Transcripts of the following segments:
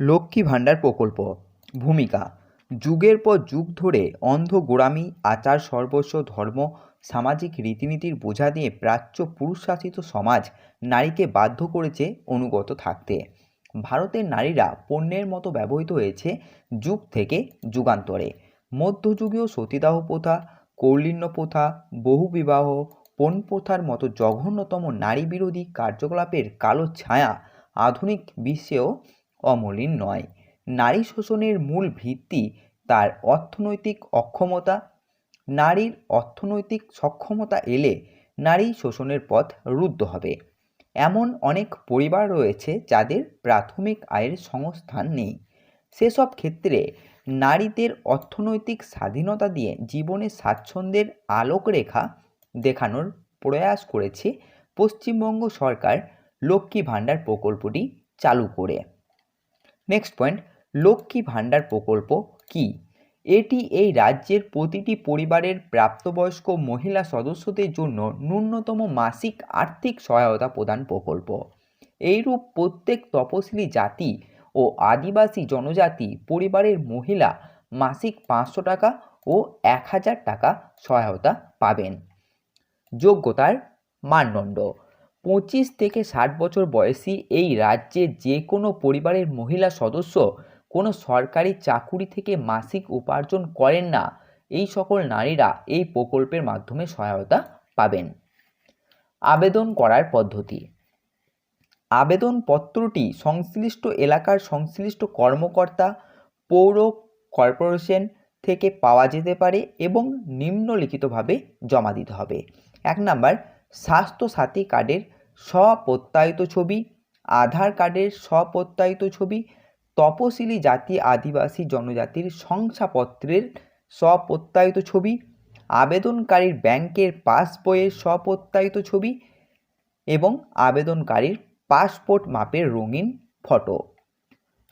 লক্ষ্মী ভাণ্ডার প্রকল্প। ভূমিকা, যুগের পর যুগ ধরে অন্ধ গোড়ামি আচার সর্বস্ব, ধর্ম, সামাজিক রীতিনীতির বোঝা দিয়ে প্রাচ্য পুরুষশাসিত সমাজ নারীকে বাধ্য করেছে অনুগত থাকতে। ভারতের নারীরা পণ্যের মতো ব্যবহৃত হয়েছে যুগ থেকে যুগান্তরে। মধ্যযুগীয় সতীদাহ প্রথা, কৌলিন্য প্রথা, বহুবিবাহ, পণ প্রথার মতো জঘন্যতম নারী বিরোধী কার্যকলাপের কালো ছায়া আধুনিক বিশ্বেও অমলিন নয়। নারী শোষণের মূল ভিত্তি তার অর্থনৈতিক অক্ষমতা। নারীর অর্থনৈতিক সক্ষমতা এলে নারী শোষণের পথ রুদ্ধ হবে। এমন অনেক পরিবার রয়েছে যাদের প্রাথমিক আয়ের সংস্থান নেই। সেসব ক্ষেত্রে নারীদের অর্থনৈতিক স্বাধীনতা দিয়ে জীবনে স্বাচ্ছন্দ্যের আলোকরেখা দেখানোর প্রয়াস করেছে পশ্চিমবঙ্গ সরকার লক্ষ্মী ভাণ্ডার প্রকল্পটি চালু করে। নেক্সট পয়েন্ট লক্ষ্মী ভাণ্ডার প্রকল্প কি? এটি এই রাজ্যের প্রতিটি পরিবারের প্রাপ্তবয়স্ক মহিলা সদস্যদের জন্য ন্যূনতম মাসিক আর্থিক সহায়তা প্রদান প্রকল্প। এইরূপ প্রত্যেক তপশিলি জাতি ও আদিবাসী জনজাতি পরিবারের মহিলা মাসিক পাঁচশো টাকা ও এক হাজার টাকা সহায়তা পাবেন। যোগ্যতার মানদণ্ড। পঁচিশ থেকে ষাট বছর বয়সী এই রাজ্যে যে কোনো পরিবারের মহিলা সদস্য কোনো সরকারি চাকুরি থেকে মাসিক উপার্জন করেন না। এই সকল নারীরা এই প্রকল্পের মাধ্যমে সহায়তা পাবেন। আবেদন করার পদ্ধতি। আবেদনপত্রটি সংশ্লিষ্ট এলাকার সংশ্লিষ্ট কর্মকর্তা, পৌর কর্পোরেশন থেকে পাওয়া যেতে পারে এবং নিম্নলিখিতভাবে জমা দিতে হবে। এক নাম্বার স্বাস্থ্যসাথী কার্ডের স্বপ্রত্যায়িত ছবি, আধার কার্ডের স্বপ্রত্যায়িত ছবি, তপশিলি জাতি আদিবাসী জনজাতির শংসাপত্রের স্বপ্রত্যায়িত ছবি, আবেদনকারীর ব্যাংকের পাসবইয়ের স্বপ্রত্যায়িত ছবি এবং আবেদনকারীর পাসপোর্ট মাপের রঙিন ফটো।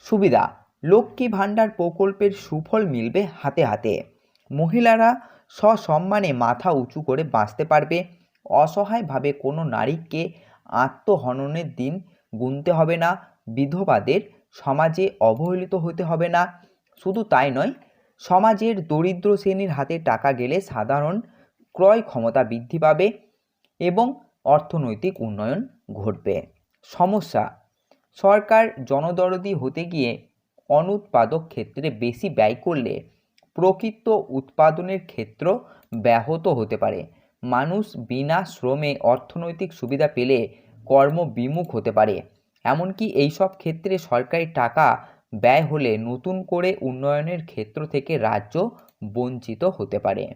সুবিধা, লক্ষ্মী ভাণ্ডার প্রকল্পের সুফল মিলবে হাতে হাতে। মহিলারা সসম্মানে মাথা উঁচু করে বাঁচতে পারবে। অসহায়ভাবে কোনো নারীকে আত্মহননের দিন গুনতে হবে না, বিধবাদের সমাজে অবহেলিত হতে হবে না। শুধু তাই নয়, সমাজের দরিদ্র শ্রেণির হাতে টাকা গেলে সাধারণ ক্রয় ক্ষমতা বৃদ্ধি পাবে এবং অর্থনৈতিক উন্নয়ন ঘটবে। সমস্যা, সরকার জনদরদি হতে গিয়ে অনুৎপাদক ক্ষেত্রে বেশি ব্যয় করলে প্রকৃত উৎপাদনের ক্ষেত্র ব্যাহত হতে পারে। মানুষ বিনা শ্রমে অর্থনৈতিক সুবিধা পেলে কর্মবিমুখ হতে পারে। এমনকি এইসব ক্ষেত্রে সরকারি টাকা ব্যয় হলে নতুন করে উন্নয়নের ক্ষেত্র থেকে রাজ্য বঞ্চিত হতে পারে।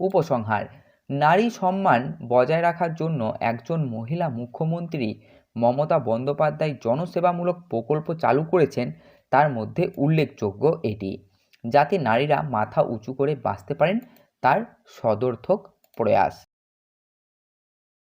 উপসংহার, নারী সম্মান বজায় রাখার জন্য একজন মহিলা মুখ্যমন্ত্রী মমতা বন্দ্যোপাধ্যায় জনসেবামূলক প্রকল্প চালু করেছেন, তার মধ্যে উল্লেখযোগ্য এটি। যাতে নারীরা মাথা উঁচু করে বাঁচতে পারেন, তার সদর্থক প্রয়াস